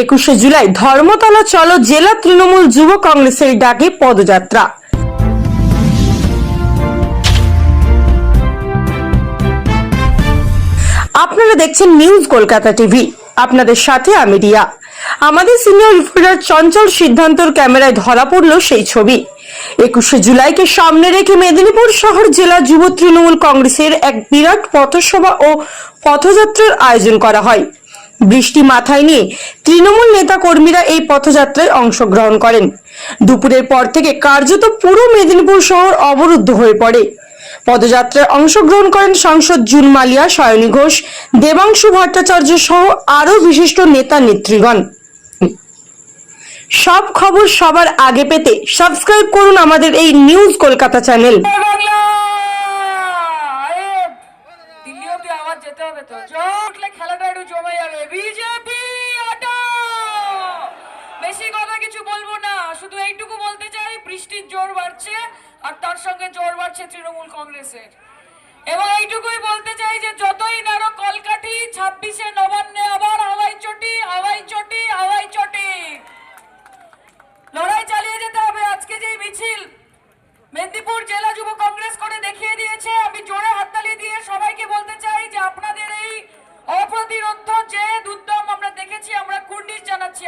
একুশে জুলাই ধর্মতলা চলো জেলা তৃণমূল যুব কংগ্রেসের ডাকে পদযাত্রা। আপনারা দেখছেন নিউজ কলকাতা টিভি। আপনাদের সাথে আমি রিয়া। আমাদের সিনিয়র রিপোর্টার চঞ্চল সিদ্ধান্তর ক্যামেরায় ধরা পড়ল সেই ছবি। একুশে জুলাইকে সামনে রেখে মেদিনীপুর শহর জেলা যুব তৃণমূল কংগ্রেসের এক বিরাট পথসভা ও পথযাত্রার আয়োজন করা হয়। বৃষ্টি মাথায় নিয়ে তৃণমূল নেতা কর্মীরা এই পথযাত্রায় অংশগ্রহণ করেন। দুপুরের পর থেকে কার্যত পুরো মেদিনীপুর শহর অবরুদ্ধ হয়ে পড়ে। পদযাত্রায় অংশগ্রহণ করেন সাংসদ জুন মালিয়া, সায়নী ঘোষ, দেবাংশু ভট্টাচার্য সহ আরও বিশিষ্ট নেতা নেত্রীগণ। সব খবর সবার আগে পেতে সাবস্ক্রাইব করুন আমাদের এই নিউজ কলকাতা চ্যানেল। দিল্লি অব্দি আওয়াজ যেতে হবে তো জয় উঠলে খেলাটা একটু জমে যাবে বিজেপি বেশি কথা কিছু বলব না, শুধু এইটুকু বলতে চাই, বৃষ্টির জোর বাড়ছে আর তার সঙ্গে জোর বাড়ছে তৃণমূল কংগ্রেসের। এবং এইটুকুই বলতে চাই যে, যতই নারো কলকাঠি, ছাব্বিশে নবান্নে আবার হাওয়াই চটি হাওয়াই চটি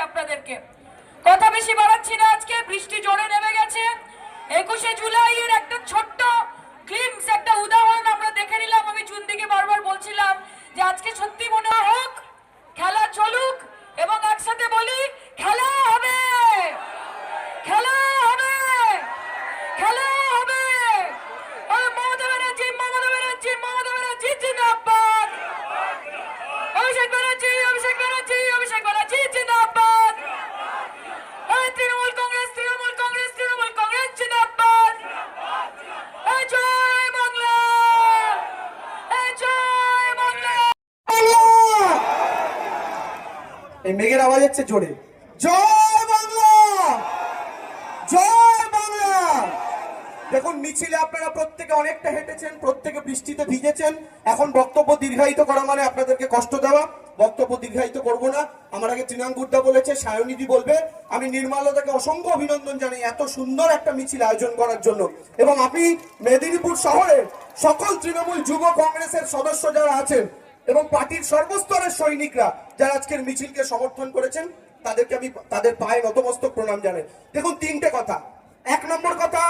আপনাদেরকে। কথা বেশি বাড়াচ্ছি না আজকে, বৃষ্টি জোরে নেমে গেছে। একুশে জুলাইয়ের একটা ছোট্ট ক্লিমস একটা উদাহরণ আমরা দেখে নিলাম। আমি জুন দিকে বারবার বলছিলাম যে আজকে সত্যি মনে হোক, খেলা চলুক, এবং একসাথে বলি মেঘের আওয়াজ হচ্ছে জোরে। জয় বাংলা! জয় বাংলা! দেখুন, মিছিলে আপনারা প্রত্যেকে অনেকটা হেঁটেছেন, প্রত্যেকে বৃষ্টিতে ভিজেছেন। এখন বক্তব্য দীর্ঘায়িত করা মানে আপনাদেরকে কষ্ট দেওয়া। বক্তব্য দীর্ঘায়িত করব না। আমার আগে তৃণাঙ্কুরদা বলেছে সায়নিধি বলবে, আমি নির্মালতাকে অসংখ্য অভিনন্দন জানাই এত সুন্দর একটা মিছিল আয়োজন করার জন্য। এবং আপনি মেদিনীপুর শহরে সকল তৃণমূল যুব কংগ্রেসের সদস্য যারা আছেন এবং পার্টির সর্বস্তরের সৈনিকরা যারা আজকের মিছিলকে সমর্থন করেছেন, তাদেরকে আমি তাদের পায়ে নতমস্তক প্রণাম জানাই। দেখুন, তিনটে কথা। এক নম্বর কথা,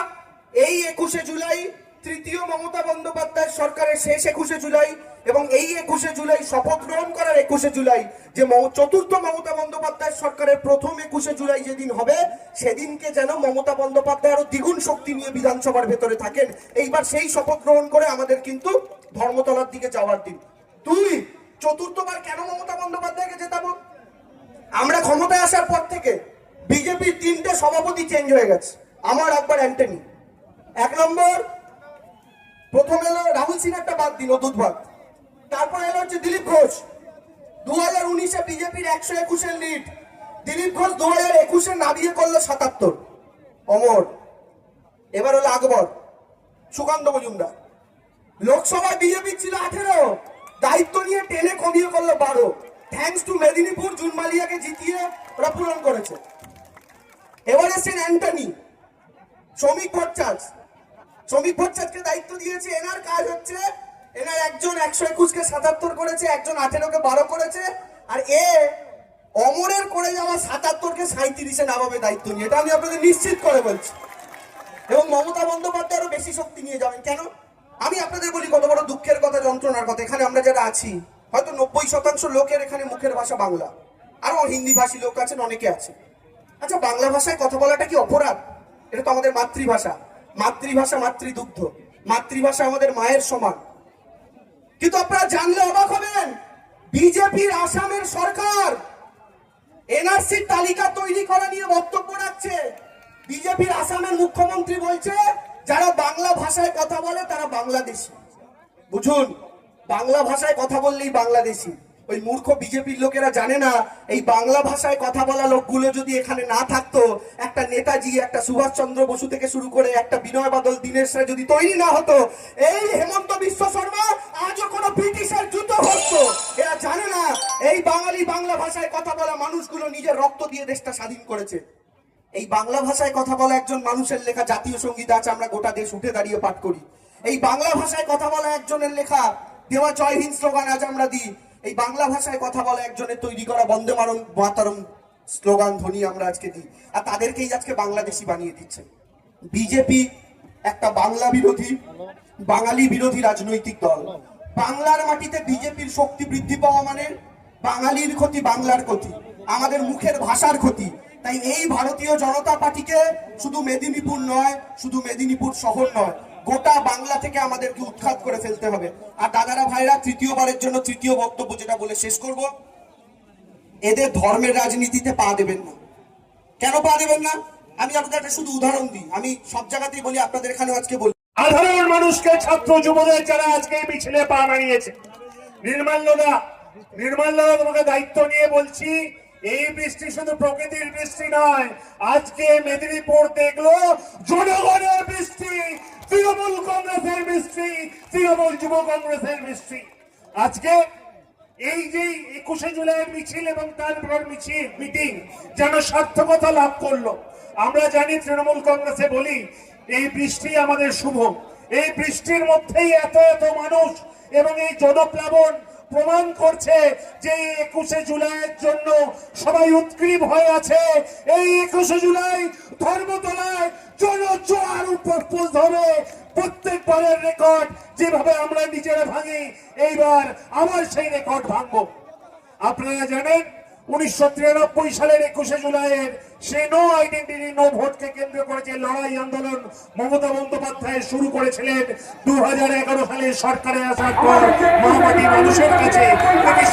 এই একুশে জুলাই তৃতীয় মমতা বন্দ্যোপাধ্যায় সরকারের শেষ একুশে জুলাই এবং এই একুশে জুলাই শপথ গ্রহণ করার একুশে জুলাই যে চতুর্থ মমতা বন্দ্যোপাধ্যায় সরকারের প্রথম একুশে জুলাই যেদিন হবে, সেদিনকে যেন মমতা বন্দ্যোপাধ্যায় আরও দ্বিগুণ শক্তি নিয়ে বিধানসভার ভেতরে থাকেন। এইবার সেই শপথ গ্রহণ করে আমাদের কিন্তু ধর্মতলার দিকে যাওয়ার দিন। দুই চতুর্থবার কেন মমতা বন্দ্যোপাধ্যায়কে জেতাবো? আমরা ক্ষমতায় আসার পর থেকে বিজেপির তিনটে সভাপতি চেঞ্জ হয়ে গেছে। আমার একবার অ্যান্টনি। এক নম্বর, প্রথম এলো রাহুল সিনহারটা বাদ দিল দুধবাদ তারপর এলো হচ্ছে দিলীপ ঘোষ। দু হাজার উনিশে বিজেপির একশো একুশের লিড দিলীপ ঘোষ দু হাজার একুশে নাবিয়ে করল সাতাত্তর। অমর। এবার হলো আকবর। সুকান্ত মজুমদার। লোকসভায় বিজেপি ছিল আঠেরো। দায়িত্ব নিয়ে টেনে কমিয়ে করল বারো। থ্যাঙ্কস টু মেদিনীপুর জুন মালিয়াকে জিতিয়ে ওরা পূরণ করেছে। এবার এসছেন অ্যান্টনি, শ্রমিক ভট্টাচ। শ্রমিক ভট্টাচকে দায়িত্ব দিয়েছে এনার, কাজ হচ্ছে এনার একজন একশো একুশকে সাতাত্তর করেছে, একজন আঠেরোকে বারো করেছে, আর এ অমরের করে যাওয়া সাতাত্তরকে সাঁত্রিশে নামাবে দায়িত্ব নিয়ে। এটা আমি আপনাদের নিশ্চিত করে বলছি। এবং মমতা বন্দ্যোপাধ্যায় আরও বেশি শক্তি নিয়ে যাবেন। কেন? আমি আপনাদের বলি, কত বড় দুঃখের কথা, যন্ত্রণার কথা। এখানে আমরা যারা আছি, হয়তো নব্বই শতাংশ লোকের এখানে মুখের ভাষা বাংলা। আরও হিন্দি ভাষী লোক আছেন, অনেকে আছে। আচ্ছা বাংলা ভাষায় কথা বলাটা কি অপরাধ? এটা তো আমাদের মাতৃভাষা। মাতৃভাষা, মাতৃদুগ্ধ। মাতৃভাষা আমাদের মায়ের সমান। কিন্তু আপনারা জানলে অবাক হবেন, বিজেপির আসামের সরকার এনআরসির তালিকা তৈরি করা নিয়ে বক্তব্য রাখছে। বিজেপির আসামের মুখ্যমন্ত্রী বলছে যারা বাংলা ভাষায় কথা বলে, তারা বাংলাদেশি। বুঝুন, বাংলা ভাষায় কথা বললেই বাংলাদেশি। ওই মূর্খ বিজেপির লোকেরা জানে না, এই বাংলা ভাষায় কথা বলা লোকগুলো যদি এখানে না থাকতো, একটা নেতাজি, একটা সুভাষচন্দ্র বসু থেকে শুরু করে একটা বিনয় বাদল, দীনেশ রায় যদি তৈরি না হতো, এই হেমন্ত বিশ্ব শর্মা আজও কোনো ব্রিটিশের জুতো হতো। এরা জানে না, এই বাঙালি বাংলা ভাষায় কথা বলা মানুষগুলো নিজের রক্ত দিয়ে দেশটা স্বাধীন করেছে। এই বাংলা ভাষায় কথা বলা একজন মানুষের লেখা জাতীয় সংগীত আছে, আমরা গোটা দেশ উঠে দাঁড়িয়ে পাঠ করি। এই বাংলা ভাষায় কথা বলা একজনের লেখা, দেওয়া জয় হিন্দ স্লোগান আজ আমরা দিই। এই বাংলা ভাষায় কথা বলা একজনের তৈরি করা বন্দে মারম মাতারম স্লোগান ধ্বনি আমরা আজকে দিই। আর তাদেরকেই আজকে বাংলাদেশি বানিয়ে দিচ্ছে। বিজেপি একটা বাংলা বিরোধী, বাঙালি বিরোধী রাজনৈতিক দল। বাংলার মাটিতে বিজেপির শক্তি বৃদ্ধি পাওয়া মানে বাঙালির ক্ষতি বাংলার ক্ষতি, আমাদের মুখের ভাষার ক্ষতি। তাই এই ভারতীয় জনতা পার্টিকে শুধু মেদিনীপুর নয়, শুধু মেদিনীপুর শহর নয়, গোটা বাংলা থেকে আমাদেরকে উৎখাত করে ফেলতে হবে। আর দাদারা ভাইরা, তৃতীয়বারের জন্য তৃতীয় বক্তব্য যেটা বলে শেষ করব। এদের ধর্মের রাজনীতিতে পা দেবেন না। কেন পা দেবেন না? আমি আপনাদের একটা শুধু উদাহরণ দিই। আমি সব জায়গাতেই বলি, আপনাদের এখানে আজকে বলি। সাধারণ মানুষকে, ছাত্র যুবদের যারা আজকে এই মিছিলে পা বানিয়েছে নির্মাল্যদা নির্মাল্যদা তোমাকে দায়িত্ব নিয়ে বলছি এই বৃষ্টি শুধু প্রকৃতির বৃষ্টি নয়, আজকে মেদিনীপুর দেখল জনগণের বৃষ্টি, তৃণমূল কংগ্রেসের বৃষ্টি, তৃণমূল যুব কংগ্রেসের বৃষ্টি। আজকে এই যে একুশে জুলাই মিছিল এবং তারপর মিছিল মিটিং যেন সার্থকতা লাভ করল। আমরা জানি তৃণমূল কংগ্রেসে বলি, এই বৃষ্টি আমাদের শুভ। এই বৃষ্টির মধ্যেই এত এত মানুষ এবং এই জনপ্লাবন প্রমাণ করছে যে একুশে জুলাইয়ের জন্য সবাই উৎক্রীব হয়ে আছে। এই একুশে জুলাই ধর্মতলায় জনজোয়ার উপর ধরে প্রত্যেক বারের রেকর্ড যেভাবে আমরা নিজেরা ভাঙি, এইবার আবার সেই রেকর্ড ভাঙবো। আপনারা জানেন উনিশশো তিরানব্বই সালের একুশে জুলাইয়ের সে নো আইডেন্টিটি, নো ভোটকে কেন্দ্র করে যে লড়াই আন্দোলন মমতা বন্দ্যোপাধ্যায় শুরু করেছিলেন দু হাজার এগারো সালে সরকারে আসার পর মহামাটি মানুষের কাছে, এটি